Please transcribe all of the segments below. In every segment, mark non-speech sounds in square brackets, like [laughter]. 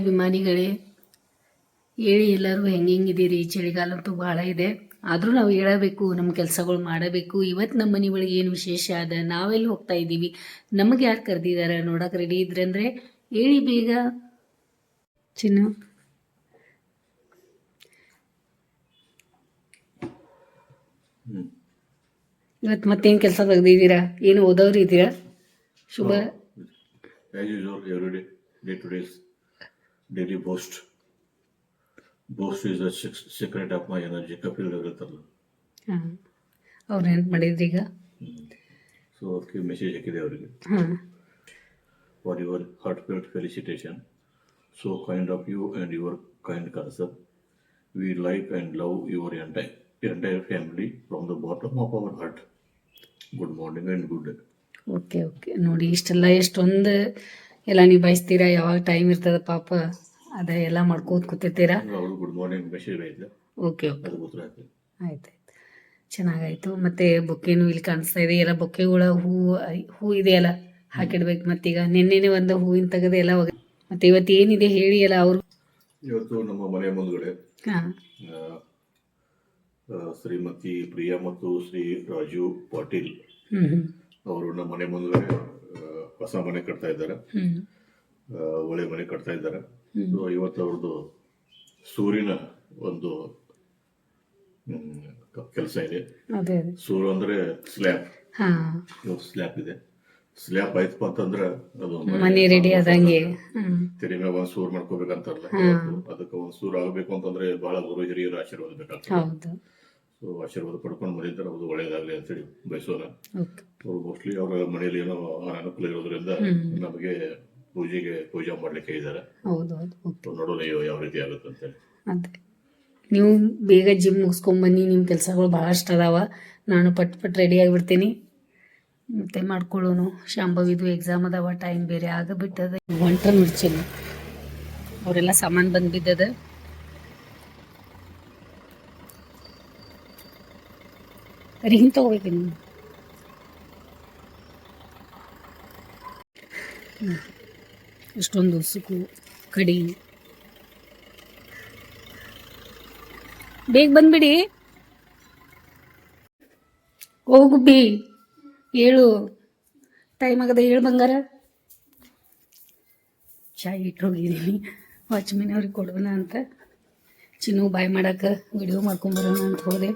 ಅಭಿಮಾನಿಗಳೇ ಹೇಳಿ ಎಲ್ಲರೂ ಹೆಂಗೆ ಹೆಂಗಿದ್ದೀರಿ? ಚಳಿಗಾಲ ಅಂತೂ ಭಾಳ ಇದೆ. ಆದರೂ ನಾವು ಹೇಳಬೇಕು ನಮ್ಮ ಕೆಲಸಗಳು ಮಾಡಬೇಕು. ಇವತ್ತು ನಮ್ಮ ಮನೆ ಒಳಗೆ ಏನು ವಿಶೇಷ ಅದ? ನಾವೆಲ್ಲಿ ಹೋಗ್ತಾ ಇದ್ದೀವಿ. ನಮಗೆ ಯಾರು ಕರೆದಿದ್ದಾರೆ ನೋಡಕ್ಕೆ ರೆಡಿ ಇದ್ರೆ ಅಂದರೆ ಹೇಳಿ ಬೇಗ. ಚಿನ್ನು. ಇವತ್ತು ಮತ್ತೇನು ಕೆಲಸ ತೆಗ್ದಿದ್ದೀರಾ? ಏನು ಓದೋರು ಇದ್ದೀರಾ? ಶುಭ. Daily boost. Boost is the sec- secret of my energy. Kapil ಇರುತ್ತಲ್ಲ ಅವ್ರು ಏನು ಮಾಡಿದ್ರಿ ಈಗ? ಸೊ ಅದಕ್ಕೆ ಮೆಸೇಜ್ ಹಾಕಿದೆ ಅವರಿಗೆ. For your heartfelt felicitation so kind of you and your kind concern we like and love your entire entire family from the bottom of our heart good morning and good day okay okay ನೋಡಿ ಇಷ್ಟೆಲ್ಲ ಎಷ್ಟೊಂದು ಎಲ್ಲ ನಿಭಾಯಿಸ್ತೀರಾ ಯಾವಾಗ time ಇರ್ತದ ಪಾಪ? ಅದ ಎಲ್ಲ ಮಾಡ್ಕೋತ ಕೂತಿರ್ತೀರಾ? ಅವರು ಗುಡ್ ಮಾರ್ನಿಂಗ್ ಮೆಸೇಜ್ ಐತೆ ಓಕೆ ಓಕೆ ಆಯ್ತು. ಚೆನ್ನಾಗಾಯ್ತು. ಮತ್ತೆ ಬೊಕ್ಕೇನು ಇಲ್ಲಿ ಕಾಣಿಸ್ತಾ ಇದೆ. ಎಲ್ಲ ಬೊಕ್ಕೆಗಳ ಹೂ ಹೂ ಇದೆಯಲ್ಲ ಹಾಕಿಡ್ಬೇಕು ಮತ್ತೀಗ. ನಿನ್ನೆನೆ ಒಂದು ಹೂವಿನ ತೆಗೆದು ಎಲ್ಲ ಮತ್ತೆ ಇವತ್ತು ಏನಿದೆ ಹೇಳಿ ಅಲ್ಲ ಅವರು ಇವತ್ತು ನಮ್ಮ ಮನೆ ಮುಂದ್ಗಡೆ ಶ್ರೀಮತಿ ಪ್ರಿಯಾ ಮತ್ತು ಶ್ರೀ ರಾಜು ಪಾಟೀಲ್ ಅವರು ನಮ್ಮ ಮನೆ ಮುಂದ್ಗಡೆ ಹೊಸ ಮನೆ ಕಟ್ತಾ ಇದ್ದಾರೆ. ಒಳ್ಳೆ ಮನೆ ಕಟ್ತಾ ಇದ್ದಾರೆ. ಸೊ ಇವತ್ತು ಅವ್ರದ್ದು ಸೂರ್ಯನ ಒಂದು ಕೆಲಸ ಇದೆ. ಸೂರ್ಯ ಅಂದ್ರೆ ಸ್ಲ್ಯಾಬ್. ಸ್ಲ್ಯಾಬ್ ಇದೆ. ಸ್ಲ್ಯಾಬ್ ಆಯ್ತಪ್ಪ ಅಂತಂದ್ರೆ ಅದು ಮನೆ ರೆಡಿ ಆದಂಗೆ. ತೆರೆ ಮ್ಯಾಗ ಒಂದ್ ಸೂರ್ ಮಾಡ್ಕೋಬೇಕಂತಾರಲ್ಲ. ಅದಕ್ಕೆ ಒಂದ್ ಸೂರ್ ಆಗಬೇಕು ಅಂತಂದ್ರೆ ಬಹಳ ಗುರು ಹಿರಿಯರ ಆಶೀರ್ವಾದ ಬೇಕಾಗ್ತದೆ. ಸೊ ಆಶೀರ್ವಾದ ಪಡ್ಕೊಂಡು ಬಂದಿದ್ದಾರೆ ಅದು ಒಳ್ಳೇದಾಗ್ಲಿ ಅಂತೇಳಿ ಬಯಸೋಣ. ಅವ್ರು ಮೋಸ್ಟ್ಲಿ ಅವರ ಮನೆಯಲ್ಲಿ ಏನೋ ಅನಾನುಕೂಲ ಇರೋದ್ರಿಂದ ನಮಗೆ ಪೂಜೆಗೆ ಪೂಜೆ ಮಾಡ್ಲಿಕ್ಕೆ ಇದ್ದಾರೆ. ನೋಡೋಣ ಯಾವ- ರೀತಿ ಆಗುತ್ತೆ ಅಂತೇಳಿ. ನೀವು ಬೇಗ ಜಿಮ್ ಮುಗಿಸ್ಕೊಂಬನ್ನಿ ನಿಮ್ಮ ಕೆಲಸಗಳು ಭಾಳಷ್ಟು ಅದಾವ. ನಾನು ಪಟ್ ಪಟ್ ರೆಡಿ ಆಗಿಬಿಡ್ತೀನಿ. ಮತ್ತೆ ಮಾಡ್ಕೊಳ್ಳೋನು. ಶಾಂಭವಿದು ಎಕ್ಸಾಮ್ ಅದಾವ ಟೈಮ್ ಬೇರೆ ಆಗಬಿಟ್ಟದ. ಒಂಟ್ರ ಮಿರ್ಚಿಲ್ಲ ಅವರೆಲ್ಲ ಸಾಮಾನು ಬಂದು ಬಿದ್ದದ ರಿಂಗ್ ತಗೋಬೇಕು ನೀವು. ಇಷ್ಟೊಂದು ಸುಕು ಕಡಿ. ಬೇಗ ಬಂದ್ಬಿಡಿ. ಹೋಗುಬ್ಬಿ ಏಳು. ಟೈಮ್ ಆಗದ ಏಳು ಬಂಗಾರ. ಚಾಯ್ ಇಟ್ಟು ಹೋಗಿದ್ದೀನಿ ವಾಚ್ಮೆನ್ ಅವ್ರಿಗೆ ಕೊಡೋಣ ಅಂತ. ಚಿನ್ನು ಬಾಯ್ ಮಾಡಕ್ಕೆ ವಿಡಿಯೋ ಮಾಡ್ಕೊಂಬರೋಣ ಅಂತ ಹೋದೆ.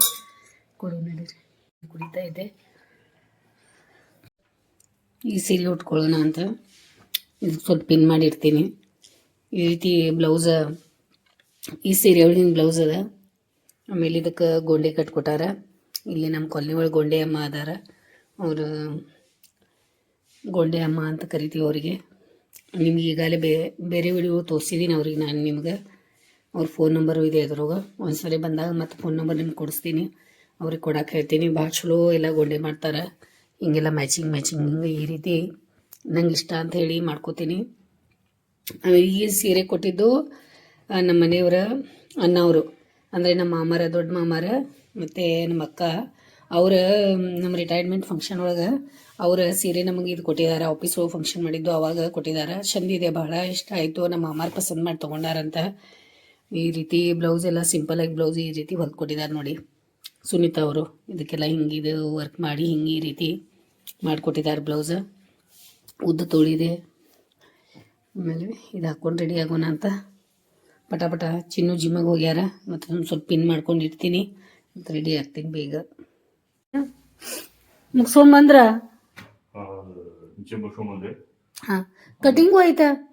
ಕೊಡೋಣ ನಡೀರಿ. ಕುಡಿತಾ ಇದ್ದೆ ಈ ಸೀರೆ ಉಟ್ಕೊಳ್ಳೋಣ ಅಂತ. ಇದು ಸ್ವಲ್ಪ ಪಿನ್ ಮಾಡಿರ್ತೀನಿ. ಈ ರೀತಿ ಬ್ಲೌಸ ಈ ಸೀರೆ ಒಳಗಿನ ಬ್ಲೌಸ್ ಅದ. ಆಮೇಲೆ ಇದಕ್ಕೆ ಗೊಂಡೆ ಕಟ್ಕೊಟ್ಟಾರ. ಇಲ್ಲಿ ನಮ್ಮ ಕೊಲ್ಲಿ ಒಳಗೆ ಗೊಂಡೆ ಅಮ್ಮ ಅದಾರ. ಅವರು ಗೊಂಡೆ ಅಮ್ಮ ಅಂತ ಕರಿತೀವಿ ಅವರಿಗೆ. ನಿಮ್ಗೆ ಈಗಾಗಲೇ ಬೇ, ಬೇರೆ ವಿಡಿಯೋ ತೋರಿಸಿದ್ದೀನಿ ಅವ್ರಿಗೆ ನಾನು ನಿಮ್ಗೆ. ಅವ್ರ ಫೋನ್ ನಂಬರು ಇದೆ ಅದ್ರೊಳಗೆ. ಒಂದ್ಸರಿ ಬಂದಾಗ ಮತ್ತೆ ಫೋನ್ ನಂಬರ್ ನಿಮ್ಗೆ ಕೊಡಿಸ್ತೀನಿ. ಅವ್ರಿಗೆ ಕೊಡಕ್ಕೆ ಹೇಳ್ತೀನಿ. ಭಾಳ ಚಲೋ ಎಲ್ಲ ಗೊಂಡೆ ಮಾಡ್ತಾರೆ. ಹಿಂಗೆಲ್ಲ ಮ್ಯಾಚಿಂಗ್ ಮ್ಯಾಚಿಂಗ್ ಹಿಂಗೆ ಈ ರೀತಿ ನಂಗೆ ಇಷ್ಟ ಅಂತ ಹೇಳಿ ಮಾಡ್ಕೋತೀನಿ. ಈ ಸೀರೆ ಕೊಟ್ಟಿದ್ದು ನಮ್ಮ ಮನೆಯವರ ಅಣ್ಣವರು ಅಂದರೆ ನಮ್ಮ ಮಾಮಾರ, ದೊಡ್ಡ ಮಾಮಾರ, ಮತ್ತು ನಮ್ಮ ಅಕ್ಕ. ಅವರ ನಮ್ಮ ರಿಟೈರ್ಮೆಂಟ್ ಫಂಕ್ಷನ್ ಒಳಗೆ ಅವರ ಸೀರೆ ನಮಗೆ ಇದು ಕೊಟ್ಟಿದ್ದಾರೆ ಆಫೀಸ್ ಹೋಗಿ ಫಂಕ್ಷನ್ ಮಾಡಿದ್ದು ಅವಾಗ ಕೊಟ್ಟಿದ್ದಾರೆ ಚಂದಿದೆ ಬಹಳ ಇಷ್ಟ ಆಯಿತು. ನಮ್ಮ ಮಾಮಾರ ಪಸಂದ್ ಮಾಡಿ ತೊಗೊಂಡಾರಂತ. ಈ ರೀತಿ ಬ್ಲೌಸ್ ಎಲ್ಲ ಸಿಂಪಲಾಗಿ ಬ್ಲೌಸ್ ಈ ರೀತಿ ಹೊಲ್ದು ಕೊಟ್ಟಿದ್ದಾರೆ ನೋಡಿ. ಸುನೀತಾ ಅವರು ಇದಕ್ಕೆಲ್ಲ ಹಿಂಗಿದೆ ಇದು ವರ್ಕ್ ಮಾಡಿ ಹಿಂಗೆ ಈ ರೀತಿ ಮಾಡಿಕೊಟ್ಟಿದ್ದಾರೆ ಬ್ಲೌಸ ಉದ್ದ ತೋಳಿದೆ ಆಮೇಲೆ ಇದು ಹಾಕ್ಕೊಂಡು ರೆಡಿ ಆಗೋಣ ಅಂತ. ಪಟ ಪಟ ಚಿನ್ನು ಜಿಮ್ಮಿಗೆ ಹೋಗ್ಯಾರ. ಮತ್ತು ಒಂದು ಸ್ವಲ್ಪ ಪಿನ್ ಮಾಡ್ಕೊಂಡು ಇಡ್ತೀನಿ ಮತ್ತು ರೆಡಿ ಆಗ್ತೀನಿ ಬೇಗ. ಮುಂದೆ ಹಾಂ. ಕಟಿಂಗು ಆಯ್ತಾ?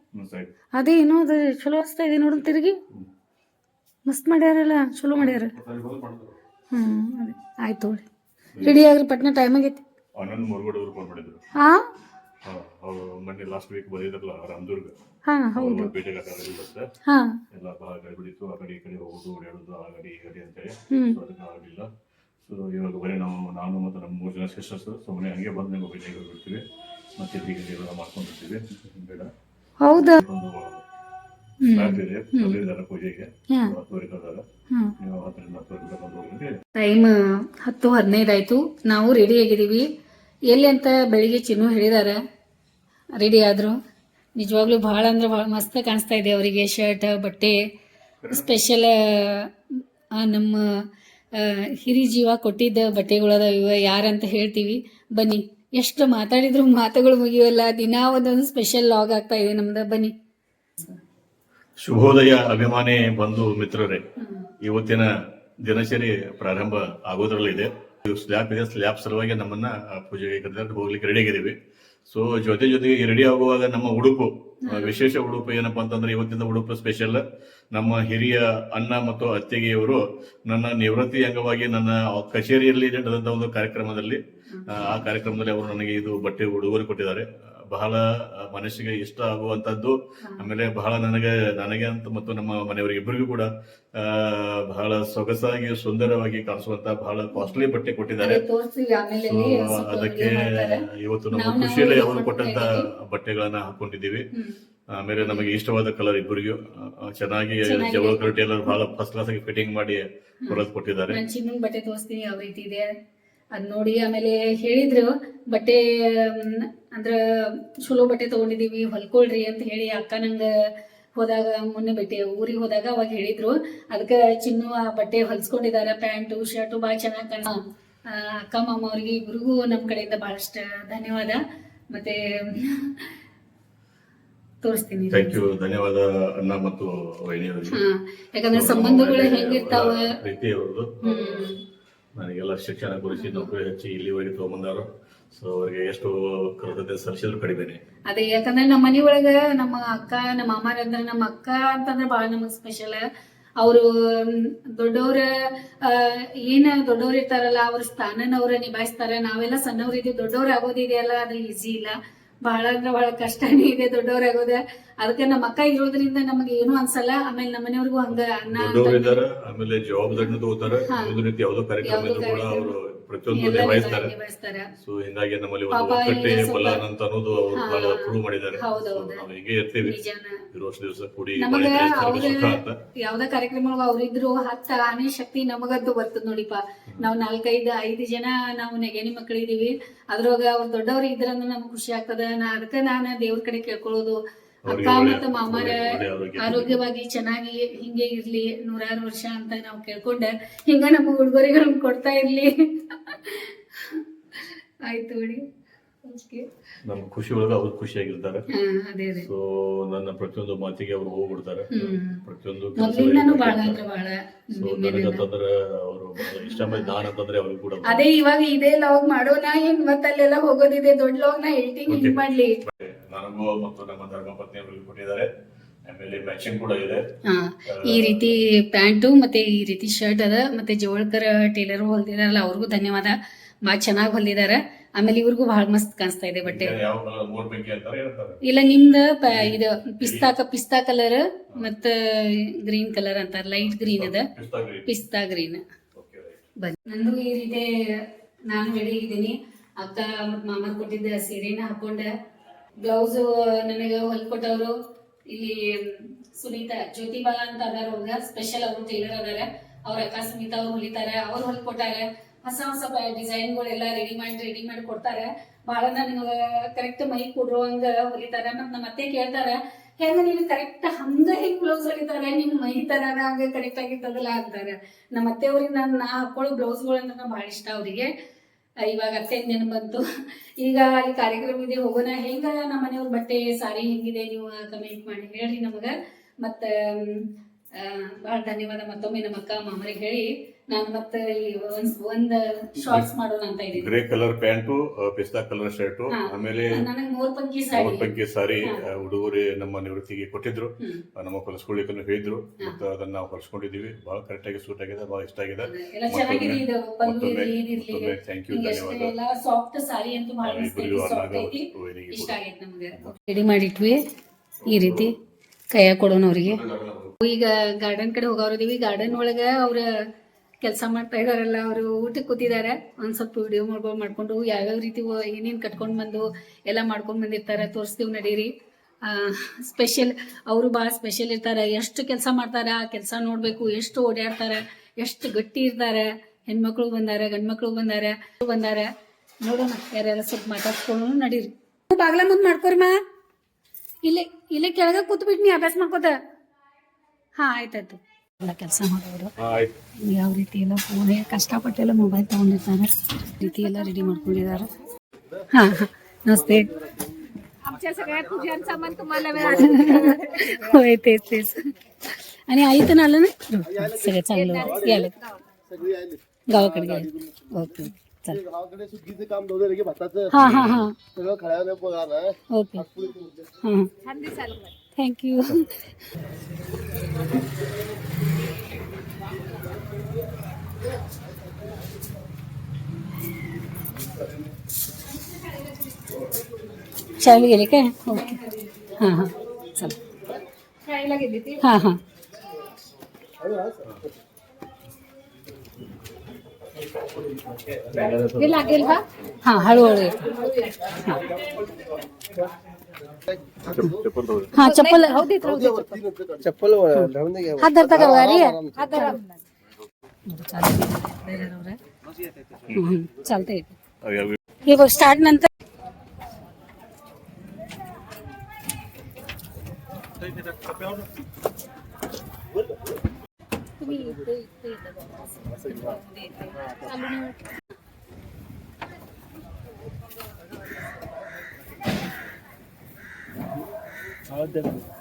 ಅದೇ ಏನೋ ಅದು ಚಲೋ ಅನಿಸ್ತಾ ಇದೆ ನೋಡೋಣ ತಿರುಗಿ. ಮಸ್ತ್ ಮಾಡ್ಯಾರಲ್ಲ ಚಲೋ ಮಾಡ್ಯಾರ. ಹ್ಞೂ ಅದೇ. ಆಯ್ತು ನೋಡಿ ರೆಡಿ ಆಗ್ರಿ ಪಟ್ನ ಟೈಮ್ ಆಗೈತಿ. ಆನಂದ್ ಮುರುಗಡೆ ಅವ್ರು ಫೋನ್ ಮಾಡಿದ್ರು. ಹಾಂ ಅವರು ಮೊನ್ನೆ ಲಾಸ್ಟ್ ವೀಕ್ ಬಂದಿದ್ರಲ್ಲ ರಾಮದುರ್ಗ. ಹಾಂ ಹೌದು. ಭೇಟಿಯಾಗ ಬರುತ್ತೆ ಹಾಂ. ಎಲ್ಲ ಬಹಳ ಗಡಿಬಿಡಿತ್ತು ಆ ಕಡೆ ಈ ಕಡೆ ಹೋಗೋದು ಓಡಾಡೋದು ಆ ಗಾಡಿ ಈ ಗಾಡಿ ಅಂತೇಳಿ. ಹ್ಞೂ ಸೊ ಅದಕ್ಕೆ ಆಗಲಿಲ್ಲ. ಸೊ ಇವಾಗ ಬರೀ ನಾವು ನಾನು ಮತ್ತು ನಮ್ಮ ಮೂರು ಜನ ಸಿಸ್ಟರ್ಸ್ ಸುಮ್ಮನೆ ಹಂಗೆ ಬಂದು ನೀವು ಭೇಟಿಯಾಗಿ ಬಿಡ್ತೀವಿ. ಮತ್ತೆ ಹೀಗೆ ಎಲ್ಲ ಮಾಡ್ಕೊಂಡಿರ್ತೀವಿ ಬೇಡ. ಹೌದಾ? ಒಂದು ಹ್ಞೂ ಇದೆ. ಅಲ್ಲಿಂದ ಪೂಜೆಗೆ. ಹಾಂ. ಹತ್ತುವರೆ ಕಳೆದಾಗ ಟೈಮ್ ಹತ್ತು ಹದಿನೈದು ಆಯ್ತು. ನಾವು ರೆಡಿ ಆಗಿದ್ದೀವಿ. ಎಲ್ಲಿ ಅಂತ ಬೆಳಿಗ್ಗೆ ಚಿನ್ನು ಹೇಳಿದಾರೆ. ರೆಡಿ ಆದ್ರು. ನಿಜವಾಗ್ಲೂ ಭಾಳ ಅಂದ್ರೆ ಭಾಳ ಮಸ್ತ್ ಕಾಣಿಸ್ತಾ ಇದೆ ಅವರಿಗೆ ಶರ್ಟ್ ಬಟ್ಟೆ. ಸ್ಪೆಷಲ್ ನಮ್ಮ ಹಿರಿ ಜೀವ ಕೊಟ್ಟಿದ್ದ ಬಟ್ಟೆಗಳದ ಇವ ಯಾರಂತ ಹೇಳ್ತೀವಿ. ಬನ್ನಿ. ಎಷ್ಟು ಮಾತಾಡಿದ್ರು ಮಾತುಗಳು ಮುಗಿಯೋಲ್ಲ ದಿನ ಒಂದೊಂದು ಸ್ಪೆಷಲ್ ಲಾಗ್ ಆಗ್ತಾ ಇದೆ ನಮ್ದು. ಬನ್ನಿ. ಶುಭೋದಯ ಅಭಿಮಾನಿ ಬಂಧು ಮಿತ್ರರೇ. ಇವತ್ತಿನ ದಿನಚರಿ ಪ್ರಾರಂಭ ಆಗೋದ್ರಲ್ಲಿದೆ. ಇದು ಸ್ಲ್ಯಾಪ್ ಇದೆ. ಸ್ಲ್ಯಾಪ್ ಸಲುವಾಗಿ ನಮ್ಮನ್ನ ಪೂಜೆಗೆ ಕರೆದ ಹೋಗ್ಲಿಕ್ಕೆ ರೆಡಿ ಆಗಿದ್ದೀವಿ. ಸೊ ಜೊತೆ ಜೊತೆಗೆ ರೆಡಿ ಆಗುವಾಗ ನಮ್ಮ ಉಡುಪು ವಿಶೇಷ ಉಡುಪು ಏನಪ್ಪ ಅಂತಂದ್ರೆ ಇವತ್ತಿನ ಉಡುಪು ಸ್ಪೆಷಲ್ ನಮ್ಮ ಹಿರಿಯ ಅಣ್ಣ ಮತ್ತು ಅತ್ತಿಗೆಯವರು ನನ್ನ ನಿವೃತ್ತಿ ಅಂಗವಾಗಿ ನನ್ನ ಕಚೇರಿಯಲ್ಲಿ ನಡೆದಂತ ಒಂದು ಕಾರ್ಯಕ್ರಮದಲ್ಲಿ ಆ ಕಾರ್ಯಕ್ರಮದಲ್ಲಿ ಅವರು ನನಗೆ ಇದು ಬಟ್ಟೆ ಉಡುಗೊರೆ ಕೊಟ್ಟಿದ್ದಾರೆ. ಬಹಳ ಮನಸ್ಸಿಗೆ ಇಷ್ಟ ಆಗುವಂತದ್ದು. ಆಮೇಲೆ ಬಹಳ ನನಗೆ ನನಗೆ ಅಂತ ಮತ್ತು ನಮ್ಮ ಮನೆಯವರಿಗೆ ಇಬ್ಬರಿಗೂ ಕೂಡ ಬಹಳ ಸೊಗಸಾಗಿ ಸುಂದರವಾಗಿ ಕಾಣಿಸುವಂತ ಬಹಳ ಕಾಸ್ಟ್ಲಿ ಬಟ್ಟೆ ಕೊಟ್ಟಿದ್ದಾರೆ. ಅದಕ್ಕೆ ಇವತ್ತು ನಮ್ಮ ಖುಷಿಯಲ್ಲಿ ಅವರು ಕೊಟ್ಟಂತ ಬಟ್ಟೆಗಳನ್ನ ಹಾಕೊಂಡಿದ್ದೀವಿ. ಆಮೇಲೆ ನಮಗೆ ಇಷ್ಟವಾದ ಕಲರ್ ಇಬ್ಬರಿಗೂ ಚೆನ್ನಾಗಿ. ಜವಳ ಟೇಲರ್ ಬಹಳ ಫಸ್ಟ್ ಕ್ಲಾಸ್ ಆಗಿ ಫಿಟ್ಟಿಂಗ್ ಮಾಡಿ ಹೊರದ್ ಕೊಟ್ಟಿದ್ದಾರೆ. ಬಟ್ಟೆ ತೋರಿಸ್ತೀನಿ ಯಾವ ರೀತಿ ಇದೆ? ಅದ್ ನೋಡಿ ಆಮೇಲೆ ಹೇಳಿದ್ರು ಬಟ್ಟೆ ಅಂದ್ರ ಚಲೋ ಬಟ್ಟೆ ತಗೊಂಡಿದೀವಿ ಹೊಲ್ಕೊಳ್ರಿ ಅಂತ ಹೇಳಿ ಅಕ್ಕ ನಂಗ ಹೋದಾಗ ಮೊನ್ನೆ ಭೇಟಿ ಊರಿಗೆ ಹೋದಾಗ ಅವಾಗ ಹೇಳಿದ್ರು. ಅದಕ್ಕೆ ಚಿನ್ನು ಆ ಬಟ್ಟೆ ಹೊಲ್ಸ್ಕೊಂಡಿದ್ದಾರೆ ಪ್ಯಾಂಟು ಶರ್ಟು ಭಾಳ ಚೆನ್ನಾಗಿ ಕಾಣ ಅಕ್ಕ ಮಾಮ ಅವ್ರಿಗೆ ಇಬ್ರಿಗೂ ನಮ್ಮ ಕಡೆಯಿಂದ ಬಹಳಷ್ಟ ಧನ್ಯವಾದ. ಮತ್ತೆ ತೋರಿಸ್ತೀನಿ. ಧನ್ಯವಾದ ಅಣ್ಣ ಮತ್ತು ಯಾಕಂದ್ರೆ ಸಂಬಂಧಗಳು ಹೆಂಗಿರ್ತಾವ? ನನಗೆಲ್ಲ ಶಿಕ್ಷಣ ಕೊಡಿಸಿ ನೌಕರಿ ಹಚ್ಚಿ ಇಲ್ಲಿವರೆಗೆ ತಗೊಂಬಂದಾರು ಸೊ ಅವ್ರಿಗೆ ಎಷ್ಟು ಕೃತಜ್ಞತೆ ಸಲ್ಲಿಸಿದ್ರು ಕಡಿಮೆನೆ ಅದೇ, ಯಾಕಂದ್ರೆ ನಮ್ಮ ಮನಿ ಒಳಗ ನಮ್ಮ ಅಕ್ಕ, ನಮ್ಮ ಮಾಮಾರ ಅಂದ್ರೆ ನಮ್ಮ ಅಕ್ಕ ಅಂತಂದ್ರೆ ಬಹಳ ನಮಗ್ ಸ್ಪೆಷಲ್ ಅವರು ದೊಡ್ಡವ್ರ ಏನ ದೊಡ್ಡವ್ರು ಇರ್ತಾರಲ್ಲ, ಅವ್ರ ಸ್ಥಾನನ ಅವ್ರ ನಿಭಾಯಿಸ್ತಾರೆ. ನಾವೆಲ್ಲ ಸಣ್ಣವ್ರ ಇದೀವಿ ದೊಡ್ಡವ್ರ ಆಗೋದಿದೆಯಲ್ಲ ಅದು ಈಸಿ ಇಲ್ಲ. ಬಹಳ ಅಂದ್ರೆ ಬಹಳ ಕಷ್ಟನೇ ಇದೆ ದೊಡ್ಡವ್ರ ಆಗೋದ. ಅದಕ್ಕೆ ನಮ್ಮ ಅಕ್ಕ ಇರೋದ್ರಿಂದ ನಮಗೆ ಏನು ಅನ್ಸಲ್ಲ. ಆಮೇಲೆ ನಮ್ಮ ಮನೆಯವ್ರಿಗೂ ಹಂಗ ಅನ್ನ ಆಮೇಲೆ ಜವಾಬ್ದಾರಿನೂ ತಗೋತಾರೆ ಯಾವ್ದೋ ಕಾರ್ಯಕ್ರಮ. ಅವರು ಪ್ರತಿಯೊಂದು ನಿಭಾಯಿಸ್ತಾರೆ ಸೊ ಹಿಂಗಾಗಿ ನಮ್ಮಲ್ಲಿ ಒಂದು ಒಕ್ಕಟ್ಟೆ ಬಲ ಅಂತ ಅನ್ನೋದು ಅವರು ಬಹಳ ಪ್ರೂವ್ ಮಾಡಿದ್ದಾರೆ. ನಾವು ಹಿಂಗೆ ಇರ್ತೀವಿ. ಇರುವಷ್ಟು ದಿವಸ ಕೂಡಿ ಯಾವ್ದ ಕಾರ್ಯಕ್ರಮ ಅವ್ರಿದ್ರು ಹತ್ತ ಆನೆ ಶಕ್ತಿ ನಮಗಂತೂ ಬರ್ತದ ನೋಡಿಪ್ಪ. ನಾವ್ ನಾಲ್ಕೈದು ಐದು ಜನ ನಾವು ನೆಗೆನಿ ಮಕ್ಕಳಿದೀವಿ ಅದ್ರೊಳಗ ಅವ್ರ ದೊಡ್ಡವ್ರ ಇದ್ರಂದ್ರ ನಮ್ಗೆ ಖುಷಿ ಆಗ್ತದ. ನಾ ಅದಕ್ಕ ನಾನು ದೇವ್ರ ಕಡೆ ಕೇಳ್ಕೊಳ್ಳೋದು. ಅಕ್ಕ ಮತ್ತ ಮಾಮಾರ ಆರೋಗ್ಯವಾಗಿ ಚೆನ್ನಾಗಿ ಹಿಂಗೆ ಇರ್ಲಿ ನೂರಾರು ವರ್ಷ ಅಂತ ನಾವು ಕೇಳ್ಕೊಂಡ. ಹಿಂಗ ನಮ್ಮ ಉಡುಗೊರೆಗಳನ್ನ ಕೊಡ್ತಾ ಇರ್ಲಿ. ಆಯ್ತು ನಮ್ ನಮ್ಮ ಖುಷಿ ಒಳಗ ಅವ್ರು ಖುಷಿಯಾಗಿರ್ತಾರೆ. ಸೊ ನನ್ನ ಪ್ರತಿಯೊಂದು ಮಾತಿಗೆ ಅವ್ರು ಹೋಗ್ಬಿಡ್ತಾರೆ. ಪ್ರತಿಯೊಂದು ನನಗಂತಂದ್ರೆ ಅವರು ಇಷ್ಟ ಮಾಡಿ ನಾನ್ ಅಂತಂದ್ರೆ ಅವ್ರಿಗೆ ಕೂಡ ಅದೇ ಇವಾಗ ಇದೆ ಲಾಗ್ ಮಾಡೋಣ ಹೆಂಗ್ ಮತ್ತಲ್ಲೆಲ್ಲ ಹೋಗೋದಿದೆ ದೊಡ್ಡ ಲಾಗ್ನ ಹೇಳ್ತೀನಿ ಮಾಡ್ಲಿ. ನನಗೂ ಮತ್ತು ನಮ್ಮ ಧರ್ಮಪತ್ನಿ ಕೊಟ್ಟಿದ್ದಾರೆ. ಆಮೇಲೆ ಮ್ಯಾಚಿಂಗ್ ಕೂಡ ಇದೆ. ಈ ರೀತಿ ಪ್ಯಾಂಟು ಮತ್ತೆ ಈ ರೀತಿ ಶರ್ಟ್ ಅದ ಮತ್ತೆ ಜೋಳ್ಕರ್ ಟೇಲರ್ ಹೊಲ್ದಿದಾರಲ್ಲ ಅವ್ರಿಗೂ ಧನ್ಯವಾದ. ಭಾಳ ಚೆನ್ನಾಗಿ ಹೊಲ್ದಿದಾರ. ಆಮೇಲೆ ಇವ್ರಿಗೂ ಬಹಳ ಮಸ್ತ್ ಕಾಣಿಸ್ತಾ ಇದೆ ಬಟ್ಟೆ. ಇಲ್ಲ ನಿಮ್ದ ಇದು ಪಿಸ್ತಾ ಪಿಸ್ತಾ ಕಲರ್ ಮತ್ತ ಗ್ರೀನ್ ಕಲರ್ ಅಂತಾರ ಲೈಟ್ ಗ್ರೀನ್ ಅದ. ಪಿಸ್ತಾ ಗ್ರೀನ್. ನಂದು ಈ ರೀತಿ ನಾನು ರೆಡಿ ಇದ್ದೀನಿ ಅಕ್ಕ ಮತ್ತು ಮಾಮ ಕೊಟ್ಟಿದ್ದ ಸೀರೆನ ಹಾಕೊಂಡೆ ಬ್ಲೌಸ್ ನನಗೆ ಹೊಲ್ಕೊಟ್ಟವರು ಇಲ್ಲಿ ಸುನೀತಾ, ಜ್ಯೋತಿಬಾ ಅಂತ ಅದಾರ ಅವ್ರ ಸ್ಪೆಷಲ್ ಅವರು ಟೈಲರ್ ಅದಾರ. ಅವ್ರ ಅಕ್ಕ ಸುನೀತಾ ಅವ್ರು ಹೊಲಿತಾರೆ, ಅವ್ರು ಹೊಲ್ಕೊಟ್ಟಾರೆ ಹೊಸ ಹೊಸ ಡಿಸೈನ್ಗಳೆಲ್ಲ ರೆಡಿ ಮಾಡಿ ರೆಡಿ ಮಾಡಿ ಕೊಡ್ತಾರೆ. ಬಹಳ ನನಗೆ ಕರೆಕ್ಟ್ ಮೈ ಕೊಡುವಂಗ ಹೊಲಿತಾರೆ. ಮತ್ ನಮ್ಮ ಅತ್ತೆ ಕೇಳ್ತಾರ ಹೆಂಗ ನೀನು ಕರೆಕ್ಟ್ ಹಂಗ ಹೆಂಗ್ ಬ್ಲೌಸ್ ಹೊಲಿತಾರ. ನಿಮ್ ಮೈ ತರ ಹಂಗ ಕರೆಕ್ಟ್ ಆಗಿರ್ತದಲ್ಲ ಅಂತಾರೆ. ನಮ್ಮ ಅತ್ತೆ ಅವ್ರಿಗೆ ನಾನು ನಾ ಹಾಕೊಳ್ಳೋ ಬ್ಲೌಸ್ಗಳು ಅಂದ್ರೆ ಬಹಳ ಇಷ್ಟ ಅವರಿಗೆ. ಇವಾಗ ಅತ್ತೆ ನೆನಪು ಬಂತು. ಈಗ ಅಲ್ಲಿ ಕಾರ್ಯಕ್ರಮ ಇದೆ ಹೋಗೋಣ. ಹೆಂಗ ನಮ್ಮ ಮನೆಯವ್ರ ಬಟ್ಟೆ, ಸಾರಿ ಹೆಂಗಿದೆ ನೀವು ಕಮೆಂಟ್ ಮಾಡಿ ಹೇಳ್ರಿ ನಮಗ. ಮತ್ತ ಬಹಳ ಧನ್ಯವಾದ ಮತ್ತೊಮ್ಮೆ ನಮ್ಮ ಅಕ್ಕ ಮಾಮರಿಗೆ ಹೇಳಿ. ನಾನು ಮತ್ತೆ ಒಂದ್ ಶಾರ್ಟ್ಸ್ ಮಾಡೋಣ ಅಂತ ಇದ್ದೀನಿ. ಗ್ರೇ ಕಲರ್ ಪ್ಯಾಂಟು ಪಿಸ್ತಾ ಕಲರ್ ಶರ್ಟು ಆಮೇಲೆ ನನಗೆ ಮೂರ್ ಪಂಕಿ ಸಾರಿ ಬಗ್ಗೆ ಸಾರಿ ಹಾ. ಉಡುಗೊರೆ ನಮ್ಮ ನಿವೃತ್ತಿಗೆ ಕೊಟ್ಟಿದ್ರು. ನಮ್ಮ ಹೊಲಿಸ್ಕೊಳ್ಳಿಕ್ಕೆ ಹೇಳಿದ್ರು. ಮತ್ತೆ ಅದನ್ನ ನಾವು ಹೊಲಿಸ್ಕೊಂಡಿದೀವಿ ಬಹಳ ಕರೆಕ್ಟ್ ಆಗಿ ಸೂಟ್ ಆಗಿದೆ ಬಹಳ ಇಷ್ಟ ಆಗಿದೆ. ಎಲ್ಲ ಚೆನ್ನಾಗಿದೆ ಇದು ಪಲ್ಲು ಮತ್ತೊಮ್ಮೆ ಇರ್ಲಿ ಇದಿರ್ಲಿ ಥ್ಯಾಂಕ್ ಯು ಎಲ್ಲ ಸಾಫ್ಟ್ ಸಾರಿ ಅಂತೂ ಬಹಳ ಇಷ್ಟ. ಆಗೈತೆ ನಮ್ಗೆ. ರೆಡಿ ಮಾಡಿಟ್ವಿ? ಈ ರೀತಿ ಕೈಯಾಗ ಕೊಡೋಣ ಅವ್ರಿಗೆ ಈಗ ಗಾರ್ಡನ್ ಕಡೆ ಹೋಗೋರಿದೀವಿ ಗಾರ್ಡನ್ ಒಳಗೆ ಅವ್ರ ಕೆಲಸ ಮಾಡ್ತಾ ಇದಾರಲ್ಲ ಅವರು ಊಟಕ್ಕೆ ಕೂತಿದ್ದಾರೆ ಒಂದು ಸ್ವಲ್ಪ ವಿಡಿಯೋ ಮಾಡ್ಕೊಂಡು ಮಾಡ್ಕೊಂಡು ಯಾವ್ಯಾವ ರೀತಿ ಏನೇನು ಕಟ್ಕೊಂಡು ಬಂದು ಎಲ್ಲ ಮಾಡ್ಕೊಂಡು ಬಂದಿರ್ತಾರೆ ತೋರಿಸ್ತೀವಿ ನಡೀರಿ. ಸ್ಪೆಷಲ್ ಅವರು ಭಾಳ ಸ್ಪೆಷಲ್ ಇರ್ತಾರೆ. ಎಷ್ಟು ಕೆಲಸ ಮಾಡ್ತಾರೆ ಆ ಕೆಲಸ ನೋಡಬೇಕು ಎಷ್ಟು ಓಡಾಡ್ತಾರೆ ಎಷ್ಟು ಗಟ್ಟಿ ಇರ್ತಾರೆ. ಹೆಣ್ಮಕ್ಳು ಬಂದಾರೆ ಗಂಡ್ಮಕ್ಳು ಬಂದಾರೆ ಬಂದಾರೆ. ನೋಡೋಣ ಯಾರ್ಯಾರ ಸ್ವಲ್ಪ ಮಾತಾಡ್ಕೊಂಡು ನಡೀರಿ. ಬಾಗ್ಲ ಮುಂದೆ ಮಾಡ್ಕೊರಿ ಮಾ. ಇಲ್ಲೇ ಇಲ್ಲೇ ಕೆಳಗೆ ಕೂತ್ಬಿಟ್ಟು ನೀ ಅಭ್ಯಾಸ ಮಾಡ್ಕೋತ. ಹಾಂ ಆಯ್ತಾಯ್ತು. ಕೆಲಸ ಮಾಡೋರು ಯಾವ ರೀತಿ ಎಲ್ಲ ಫೋನ್ ಕಷ್ಟಪಟ್ಟೆಲ್ಲ ಮೊಬೈಲ್ ತಗೊಂಡಿರ್ತಾರೆ ರೀತಿ ಎಲ್ಲ ರೆಡಿ ಮಾಡ್ಕೊಂಡಿದ್ದಾರೆ हा हा नमस्ते आमच्या सगळ्या पूजन सामान तुम्हाला होय तेच तेच आणि आई तर आलं ना सगळं चांगलं यायला गावाकडे गेले ओके चल गावाकडे सुट्टीचं काम नव्हतं रे की भाताचं हा हा हा सगळं खळ्याने बघा ना ओके हां छान दिसाल थँक्यू शाळेला गेले काय? ओके. हाँ हाँ. चल. हाँ हाँ. हे लागेल का? हाँ हळूहळू हाँ. हाँ चप्पल राहू देत राहू देत चप्पल हात धरता का हा धरा. चालते हे बघ स्टार्ट नंतर आवाज़ द्या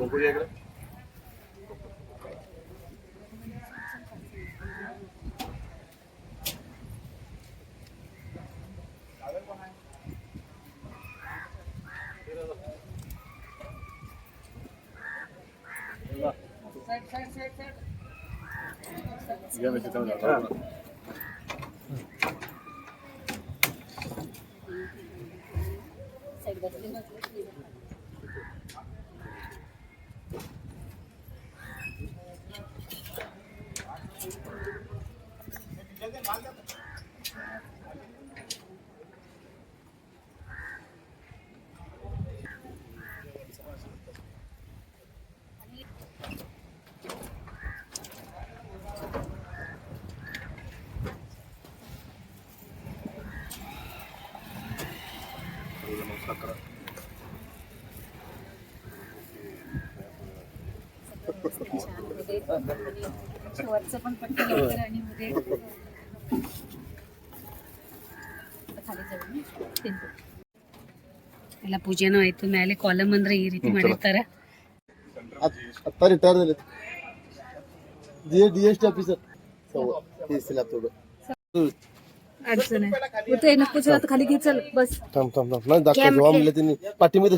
कोको जाएगा Ya me quitaron la சக்கரை वरचं पण [laughs] ಎಲ್ಲ ಪೂಜೆನೂ ಆಯ್ತು ಮೇಲೆ ಕಾಲಮ್ ಅಂದ್ರೆ ಈ ರೀತಿ ಮಾಡಿರ್ತಾರೆ आता रिटायर झाले डीएसटी ऑफिसर तहसील थोडं अडचण आहे ते नकोच आता खाली घे चल बस थांब थांब थांब नाही दाखव जेव्हा म्हणलं त्यांनी पाठीमध्ये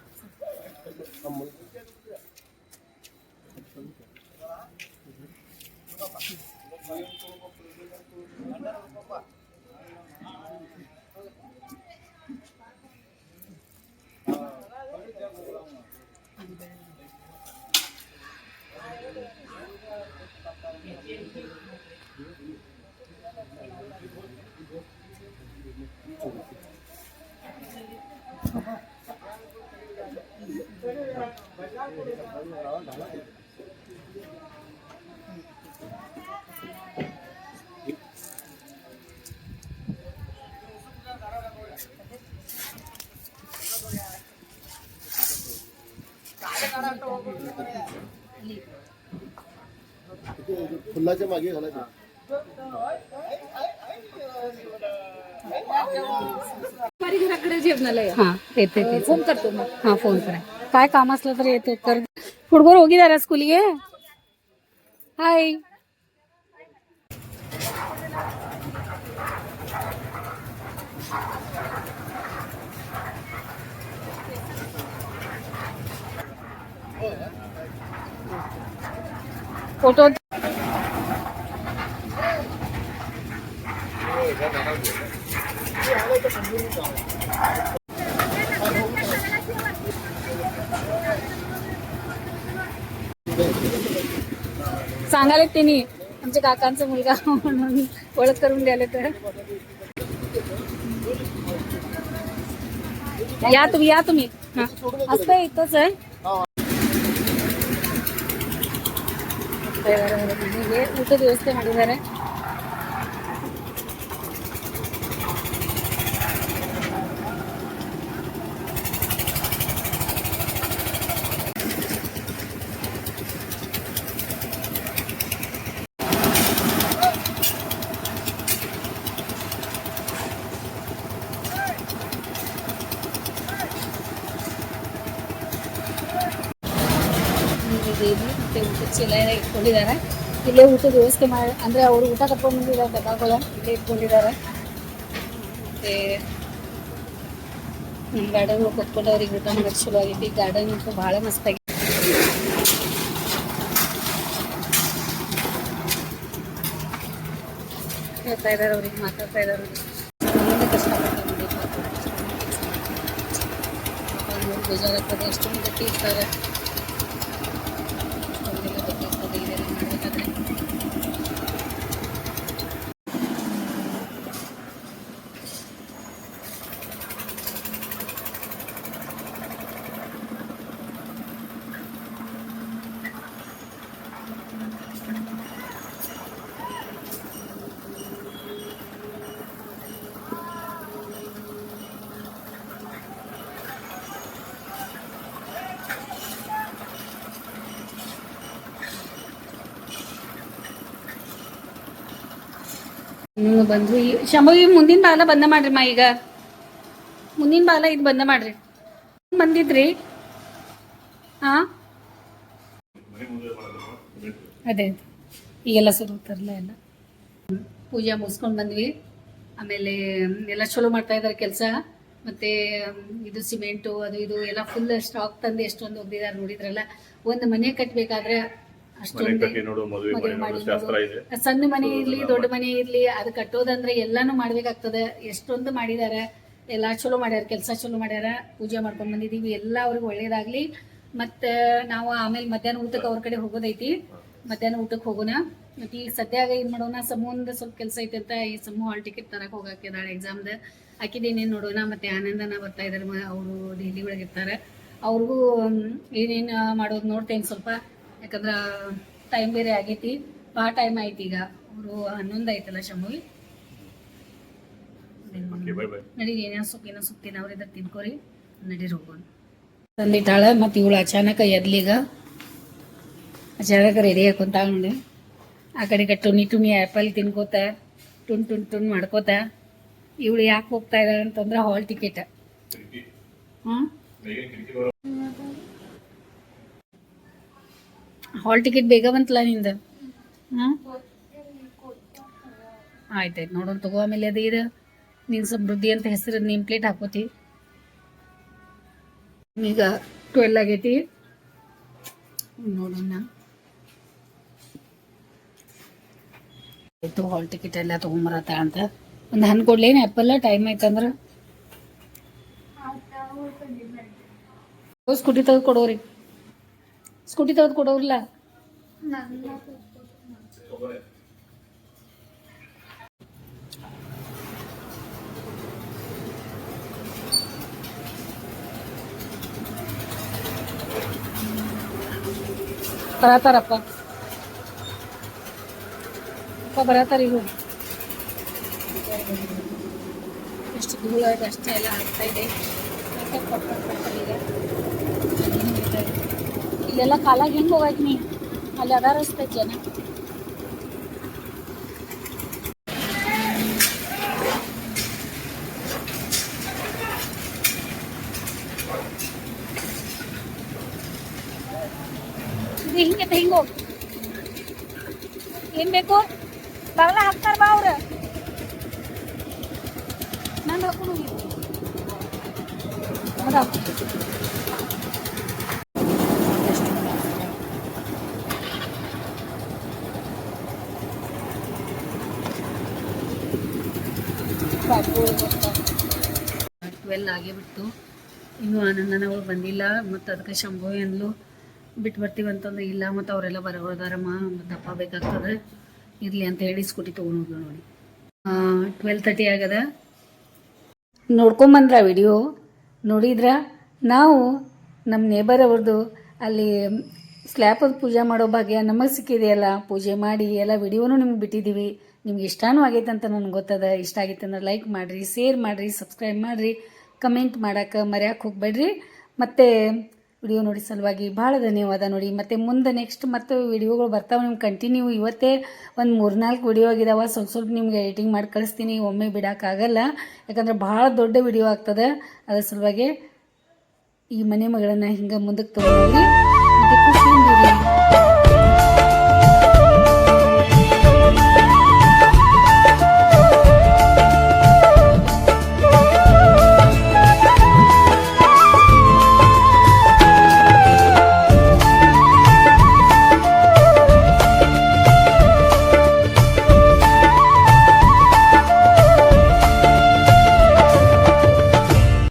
Bapak. फुलाच्या मागे तो. घराकडे जेवणाला हा येते ते फ़ोन अं, करतो मग. हा फ़ोन करा. काय काम असलं तर येते कर. फुडगोर होगी दारा स्कूल गे हाय फ़ोटो सांगाले तिने. आमच्या काकांचा मुलगा म्हणून ओळख करून द्याले तर. या तुम्ही या तुम्ही. असत इथंच आहे. उठत व्यवस्थेमध्ये जरा ಇಟ್ಕೊಂಡಿದ್ದಾರೆ. ಇಲ್ಲೇ ಊಟದ ವ್ಯವಸ್ಥೆ ಮಾಡಿ, ಅಂದ್ರೆ ಅವರು ಊಟ ಕರ್ಕೊಂಡು ಬಂದಿದ್ದಾರೆ ಡಬ್ಬಗಳು ಇಲ್ಲೇ ಇಟ್ಕೊಂಡಿದ್ದಾರೆ. ನಮ್ಮ ಗಾರ್ಡನ್ ಕೊಟ್ಕೊಂಡು ಅವ್ರಿಗೆ ಊಟ ಮಾಡೋದು ಚಲೋ ಆಗೈತಿ ಗಾರ್ಡನ್ ಅಂತೂ ಭಾಳ ಮಸ್ತಾಗಿ. ಹೇಳ್ತಾ ಇದ್ದಾರೆ ಅವ್ರಿಗೆ ಮಾತಾಡ್ತಾ ಇದ್ದಾರೆ ಕಷ್ಟಪಡ್ತಾರೆ ಬೇಜಾರಾಗ್ತದೆ ಎಷ್ಟೊಂದು ಗಟ್ಟಿ ಇರ್ತಾರೆ ಅಷ್ಟೊಂದೆಲ್ಲ ಗಟ್ಟಿ ಇರ್ತದೆ ಇದೆಲ್ಲ ಮಾಡಬೇಕಾದ್ರೆ ಹ್ಮ್, ಬಂದ್ವಿ. ಶಮವಿ ಮುಂದಿನ ಬಾಲ ಬಂದ ಮಾಡ್ರಿ ಮಾ ಈಗ. ಮುಂದಿನ ಬಾಲ ಇದು ಬಂದ ಮಾಡ್ರಿ. ಬಂದಿದ್ರಿ. ಹಾ ಅದೇ ಈಗೆಲ್ಲ ಶುರು ಹೋಗ್ತಾರಲ್ಲ ಎಲ್ಲ ಪೂಜೆ ಮುಗಿಸ್ಕೊಂಡು ಬಂದ್ವಿ. ಆಮೇಲೆ ಎಲ್ಲ ಚಲೋ ಮಾಡ್ತಾ ಇದ್ದಾರೆ ಕೆಲಸ. ಮತ್ತೆ ಇದು ಸಿಮೆಂಟು, ಅದು ಇದು ಎಲ್ಲ ಫುಲ್ ಸ್ಟಾಕ್ ತಂದು ಎಷ್ಟೊಂದು ಒಗ್ದಿದ್ದಾರೆ ನೋಡಿದ್ರಲ್ಲ. ಒಂದು ಮನೆ ಕಟ್ಟಬೇಕಾದ್ರೆ ಮನೆ ಕಟ್ಟಿ ನೋಡು ಮದುವೆ ಮದುವೆ ಮಾಡಿ ಮಾಡಿ ನೋಡು ಶಾಸ್ತ್ರ ಇದೆ. ಸಣ್ಣ ಮನೆ ಇರ್ಲಿ ದೊಡ್ಡ ಮನೆ. ಇರ್ಲಿ ಅದು ಕಟ್ಟೋದಂದ್ರೆ ಎಲ್ಲಾನು ಮಾಡ್ಬೇಕಾಗ್ತದೆ. ಎಷ್ಟೊಂದು ಮಾಡಿದಾರೆ ಎಲ್ಲಾ ಚಲೋ ಮಾಡ್ಯಾರ ಕೆಲಸ ಚಲೋ ಮಾಡ್ಯಾರ ಪೂಜೆ ಮಾಡ್ಕೊಂಡ್ ಬಂದಿದೀವಿ ಎಲ್ಲ ಅವ್ರಿಗೆ ಒಳ್ಳೇದಾಗ್ಲಿ. ಮತ್ತ ನಾವು ಆಮೇಲೆ ಮಧ್ಯಾಹ್ನ ಊಟಕ್ಕೆ ಅವ್ರ ಕಡೆ ಹೋಗೋದೈತಿ. ಮಧ್ಯಾಹ್ನ ಊಟಕ್ಕೆ ಹೋಗೋಣ. ಮತ್ತೆ ಈಗ ಸದ್ಯಾಗ ಏನ್ ಮಾಡೋಣ ಸಮೂಹದ ಸ್ವಲ್ಪ ಕೆಲಸ ಐತೆ ಅಂತ ಈ ಸಮೂಹ ಹಾಲ್ ಟಿಕೆಟ್ ತರಕ್ ಹೋಗಾಕಿದಾಳೆ ಎಕ್ಸಾಮ್ದ ಆಕಿದೇನೇನು ನೋಡೋಣ ಮತ್ತೆ ಆನಂದನ ಬರ್ತಾ ಇದಾರೆ ಅವರು ಡೆಲ್ಲಿ ಒಳಗೆ ಇರ್ತಾರೆ. ಅವ್ರಿಗೂ ಏನೇನು ಮಾಡೋದು ನೋಡ್ತೇನೆ ಸ್ವಲ್ಪ. ಯಾಕಂದ್ರೆ ಟೈಮ್ ಬೇರೆ ಆಗೈತಿ. ಭಾಳ ಟೈಮ್ ಆಯ್ತು ಈಗ. ಅವರು ಹನ್ನೊಂದು ಆಯ್ತಲ್ಲ ಮಾಡೋದು? ನಡೀರಿ ಏನೋ ಸುಕ್ಕ ಏನೋ ಸುಕ್ಕ ತಿನ್ನವ್ರಿದ್ರೆ ತಿನ್ಕೋರಿ. ನಡೀರಿ ಹೋಗೋಣ. ತಂದಿಟ್ಟಾಳ ಮತ್ತು ಇವಳು ಅಚಾನಕ ಎದ್ಲೀಗ ಅಚಾನಕ ರೆಡಿ ಹಾಕೊಂತಾಳ ನೋಡಿ. ಆ ಕಡೆ ಕಡೆ ಟುನಿ ಟುನಿ ಆ್ಯಪಲ್ ತಿನ್ಕೋತ ಟುನ್ ಟುನ್ ಟುನ್ ಮಾಡ್ಕೋತ. ಇವಳು ಯಾಕೆ ಹೋಗ್ತಾ ಇದ್ದಾಳೆ ಅಂತಂದ್ರೆ ಹಾಲ್ ಟಿಕೆಟ್ ಹಾಂ ಹಾಲ್ ಟಿಕೆಟ್ ಬೇಗ ಬಂತಲ್ಲ ನಿಂದ ಹಾಂ? ಆಯ್ತಾಯ್ತು, ನೋಡೋಣ, ತಗೋ, ಆಮೇಲೆ ಅದು ಇದು ನಿನ್ನ ಸಮೃದ್ಧಿ ಅಂತ ಹೆಸರು ನೇಮ್ ಪ್ಲೇಟ್ ಹಾಕೋತಿ. ಈಗ ಟ್ವೆಲ್ ಆಗೈತಿ. ನೋಡೋಣ. ಆಯ್ತು ಹಾಲ್ ಟಿಕೆಟ್ ಎಲ್ಲ ತೊಗೊಂಬರತ್ತ ಅಂತ. ಒಂದು ಹಣ್ಣು ಕೊಡ್ಲೇನು ಆ್ಯಪಲ್ ಟೈಮ್ ಆಯ್ತಂದ್ರೆ ಸ್ಕೂಟಿ ತೆಗೆದು ಕೊಡೋರಿ. ಸ್ಕೂಟಿ ತೆಗೆದು ಕೊಡೋರಿಲ್ಲ ಬರತಾರಪ್ಪ ಅಪ್ಪ ಬರತಾರ ಈಗ ಎಷ್ಟು ಧೂಳು ಆಯ್ತು ಅಷ್ಟೇ ಎಲ್ಲ ಆಗ್ತಾ ಇದೆ ಮೇಕಪ್ ಕೊಟ್ಕೊಂಡು ಕೊಡ್ತಾರೆ ಈಗ ಅದೇನು ಹೇಳ್ತಾ ಇದೆ. ಇಲ್ಲೆಲ್ಲ ಕಾಲಾಗ ಹೆಂಗೆ ಹೋಗೈತಿ ನೀ? ಅಲ್ಲಿ ಅದಾರ ಅಷ್ಟೇ ಜನ. ಇದು ಹಿಂಗೆ ಹಿಂಗೆ ಹೋಗಿ? ಏನ್ ಬೇಕು? ಬರಲ್ಲ ಹಾಕ್ತಾರ ಬಾ ಅವ್ರ. ನಾನು ಹಾಕೊಂಡು ಟ್ವೆಲ್ ಆಗೇ ಬಿಟ್ಟು ಇನ್ನು ಆನಂದನ ಅವಳು ಬಂದಿಲ್ಲ, ಮತ್ತು ಅದಕ್ಕೆ ಶಂಭು ಎಂದ್ಲು ಬಿಟ್ಟು ಬರ್ತೀವಿ ಅಂತಂದ್ರೆ ಇಲ್ಲ, ಮತ್ತು ಅವರೆಲ್ಲ ಬರೋದಾರಮ್ಮ ಅಪ್ಪ ಬೇಕಾಗ್ತದೆ. ಇರಲಿ ಅಂತ ಹೇಳಿ ಸ್ಕೂಟಿ ತೊಗೊಂಡು ನೋಡಿ. ಟ್ವೆಲ್ ತರ್ಟಿ ಆಗ್ಯದ ನೋಡ್ಕೊಂಬಂದ್ರ ವಿಡಿಯೋ? ನೋಡಿದ್ರ? ನಾವು ನಮ್ಮ ನೇಬರ್ ಅವ್ರದ್ದು ಅಲ್ಲಿ ಸ್ಲ್ಯಾಪದ ಪೂಜೆ ಮಾಡೋ ಭಾಗ್ಯ ನಮಗೆ ಸಿಕ್ಕಿದೆಯಲ್ಲ, ಪೂಜೆ ಮಾಡಿ ಎಲ್ಲ ವಿಡಿಯೋನು ನಿಮ್ಗೆ ಬಿಟ್ಟಿದ್ದೀವಿ ನಿಮ್ಗೆ ಇಷ್ಟನೂ ಆಗೈತೆ ಅಂತ ನನಗೆ ಗೊತ್ತದ. ಇಷ್ಟ ಆಗೈತೆ ಅಂದ್ರೆ ಲೈಕ್ ಮಾಡಿರಿ ಶೇರ್ ಮಾಡಿರಿ ಸಬ್ಸ್ಕ್ರೈಬ್ ಮಾಡಿರಿ ಕಮೆಂಟ್ ಮಾಡೋಕೆ ಮರ್ಯಾಕೆ ಹೋಗಬೇಡ್ರಿ. ಮತ್ತು ವಿಡಿಯೋ ನೋಡಿ ಸಲುವಾಗಿ ಭಾಳ ಧನ್ಯವಾದ ನೋಡಿ. ಮತ್ತು ಮುಂದೆ ನೆಕ್ಸ್ಟ್ ಮತ್ತೆ ವಿಡಿಯೋಗಳು ಬರ್ತಾವೆ, ನಿಮ್ಗೆ ಕಂಟಿನ್ಯೂ ಇವತ್ತೇ ಒಂದು ಮೂರ್ನಾಲ್ಕು ವಿಡಿಯೋ ಆಗಿದಾವೆ. ಸ್ವಲ್ಪ ಸ್ವಲ್ಪ ನಿಮ್ಗೆ ಎಡಿಟಿಂಗ್ ಮಾಡಿ ಕಳಿಸ್ತೀನಿ, ಒಮ್ಮೆ ಬಿಡೋಕ್ಕಾಗಲ್ಲ ಯಾಕಂದ್ರೆ ಭಾಳ ದೊಡ್ಡ ವಿಡಿಯೋ ಆಗ್ತದೆ. ಅದ್ರ ಸಲುವಾಗಿ ಈ ಮನೆ ಮಗಳನ್ನ ಹಿಂಗೆ ಮುಂದಕ್ಕೆ ತೊಗೊಂಡೋಗಿ ಮತ್ತು